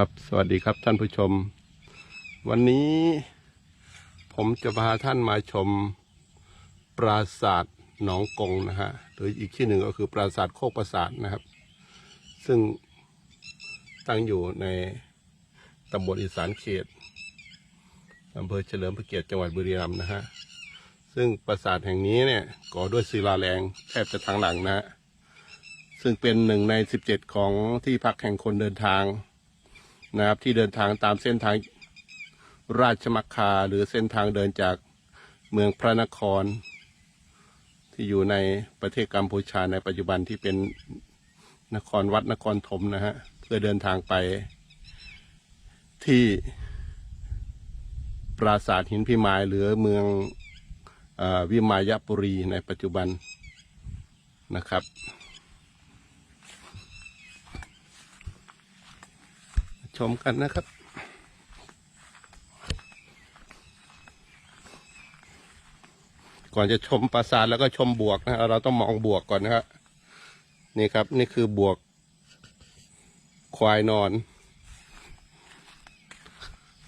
ครับสวัสดีครับท่านผู้ชม วันนี้ผมจะพาท่านมาชมปราสาทหนองกงนะฮะหรืออีกชื่อหนึ่งก็คือปราสาทโคกประสาทนะครับ ซึ่งตั้งอยู่ในตำบลอีสานเขตอำเภอเฉลิมพระเกียรติจังหวัดบุรีรัมย์นะฮะซึ่งปราสาทแห่งนี้เนี่ยก่อด้วยศิลาแรงแทบจะทั้งหลังนะฮะซึ่งเป็นหนึ่งในสิบเจ็ดของที่พักแห่งคนเดินทาง นะครับ ที่เดินทางตามเส้นทางราชมักคาหรือเส้นทางเดินจากเมืองพระนคร ที่อยู่ในประเทศกัมพูชาในปัจจุบันที่เป็นนครวัดนครธมนะฮะเพื่อเดินทางไปที่ปราสาทหินพิมายหรือเมืองอวิมายปุรีในปัจจุบันนะครับ ชมกันนะครับ ก่อนจะชมปราสาทแล้วก็ชมบวกนะเราต้องมองบวกก่อนนะครับนี่ครับ นี่คือบวก ควายนอน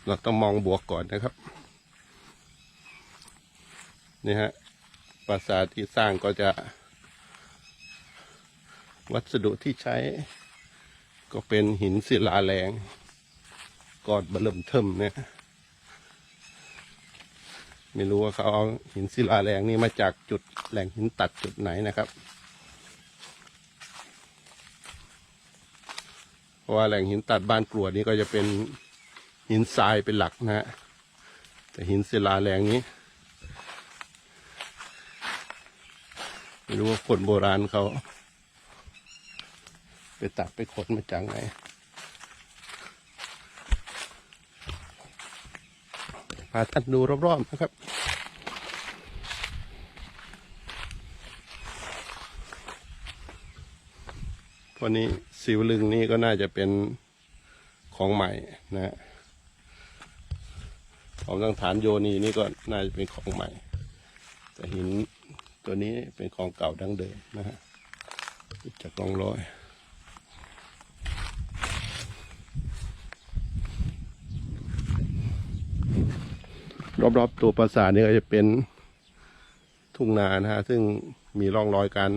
เราต้องมองบวกก่อนนะครับนี่ฮะปราสาทที่สร้างก็จะ วัสดุที่ใช้ ก็เป็นหินศิลาแรงกอนเบะเริ่มเทิมเนี่ย ไม่รู้ว่าเขาเอาหินศิลาแรงนี่มาจากจุดแหล่งหินตัดจุดไหนนะครับเพราะว่าแหล่งหินตัดบ้านกรวดนี่ก็จะเป็นหินทรายเป็นหลักนะฮะแต่หินศิลาแรงนี้ไม่รู้ว่าคนโบราณเขา ไปตัดไปขนมาจากไหนพาท่านดูรอบๆนะครับวกนี้สิวลึงนี่ก็น่าจะเป็นของใหม่นะฮะของตั้งฐานโยนีนี่ก็น่าจะเป็นของใหม่ แต่หินตัวนี้เป็นของเก่าดั้งเดิมนะฮะจากรองรอย รอบๆตัวปราสาทนี่ก็จะเป็นทุ่งนานะฮะ ซึ่งมีร่องรอยการ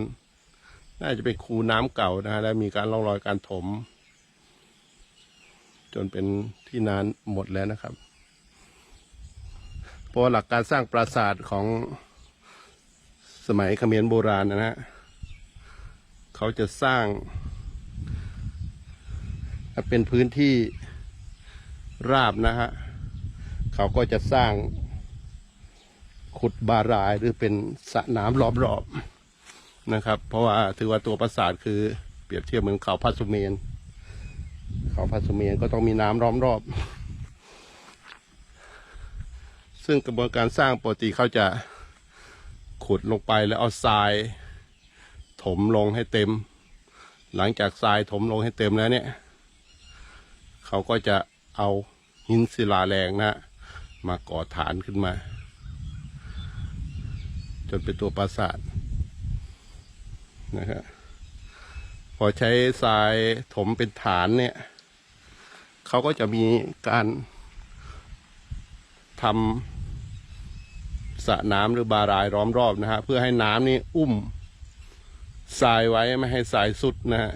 น่าจะเป็นคูน้ำเก่านะฮะ และมีการร่องรอยการถม จนเป็นที่นานหมดแล้วนะครับ เพราะหลักการสร้างปราสาทของสมัยเขมรโบราณนะฮะ เขาจะสร้าง เป็นพื้นที่ราบนะฮะ เขาก็จะสร้างขุดบารายหรือเป็นสระน้ำรอบๆนะครับ เพราะว่าถือว่าตัวปราสาทคือเปรียบเทียบเหมือนเขาพัสุเมน เขาพัสุเมนก็ต้องมีน้ำล้อมรอบ ซึ่งกระบวนการสร้างปกติเขาจะขุดลงไปแล้วเอาทราย ถมลงให้เต็ม หลังจากทรายถมลงให้เต็มแล้วเนี่ย เขาก็จะเอาหินศิลาแรงนะ มาก่อฐานขึ้นมา จนเป็นตัวปราสาทนะครับพอใช้ทรายถมเป็นฐานเนี่ยเขาก็จะมีการทำสระน้ำหรือบารายล้อมรอบนะฮะเพื่อให้น้ำนี่อุ้มทรายไว้ไม่ให้ทรายสุดนะฮะ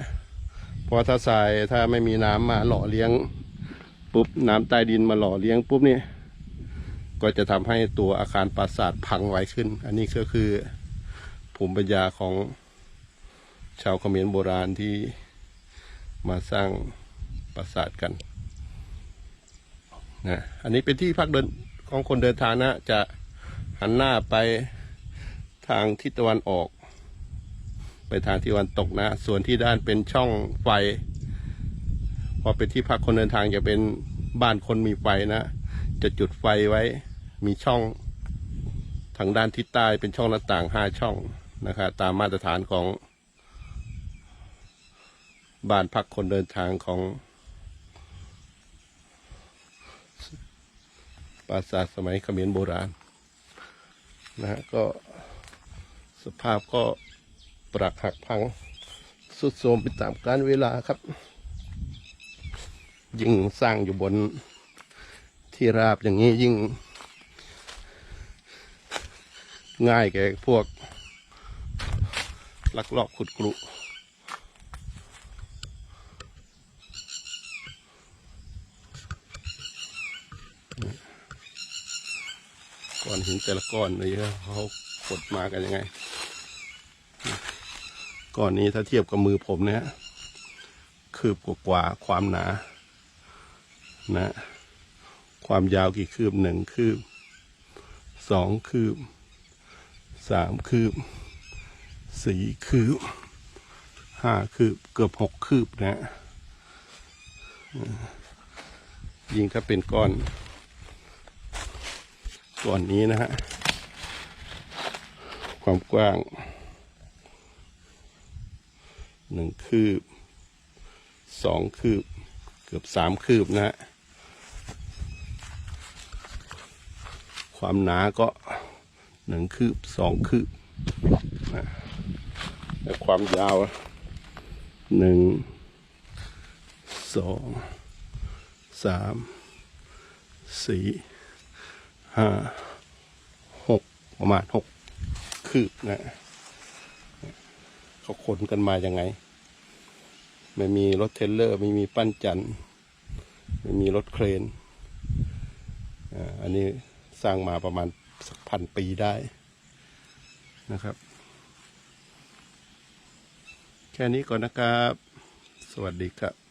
เพราะถ้าทรายถ้าไม่มีน้ำมาหล่อเลี้ยงปุ๊บน้ำใต้ดินมาหล่อเลี้ยงปุ๊บนี่ ก็จะทำให้ตัวอาคารปราสาทพังไวขึ้น อันนี้ก็คือภูมิปัญญาของชาวเขมรโบราณที่มาสร้างปราสาทกันนะอันนี้เป็นที่พักเดินของคนเดินทางนะ จะหันหน้าไปทางทิศตะวันออก ไปทางทิศตะวันตกนะ ส่วนที่ด้านเป็นช่องไฟ พอเป็นที่พักคนเดินทางจะเป็นบ้านคนมีไฟนะ จะจุดไฟไว้ มีช่องทางด้านทิศใต้เป็นช่องหน้าต่างห้าช่องนะครับตามมาตรฐานของบ้านพักคนเดินทางของปราสาทสมัยเขมรโบราณนะฮะก็สภาพก็ปรักหักพังสุดโทรมไปตามกาลเวลาครับ ยิ่งสร้างอยู่บนที่ราบอย่างนี้ยิ่ง ง่ายแก่พวกลักลอบขุดกรุก้อนหินแต่ละก้อนเลยเขากดมากันยังไง ก้อนนี้ถ้าเทียบกับมือผมเนี่ยคืบกว่าๆความหนา นะ ความยาวกี่คืบหนึ่งคืบสองคืบ สามคืบสี่คืบห้าคืบเกือบหกคืบนะยิงถ้าเป็นก้อนก้อนนี้นะฮะ ความกว้างหนึ่งคืบสองคืบ เกือบสามคืบนะฮะ ความหนาก็ หนึ่งคืบสองคืบนะและความยาวหนึ่งสองสามสี่ห้าหกประมาณหกคืบนะเขาขนกันมายังไง ไม่มีรถเทรลเลอร์ ไม่มีปั้นจันไม่มีรถเครนอันนี้สร้างมาประมาณ สักพันปีได้นะครับ แค่นี้ก่อนนะครับ สวัสดีครับ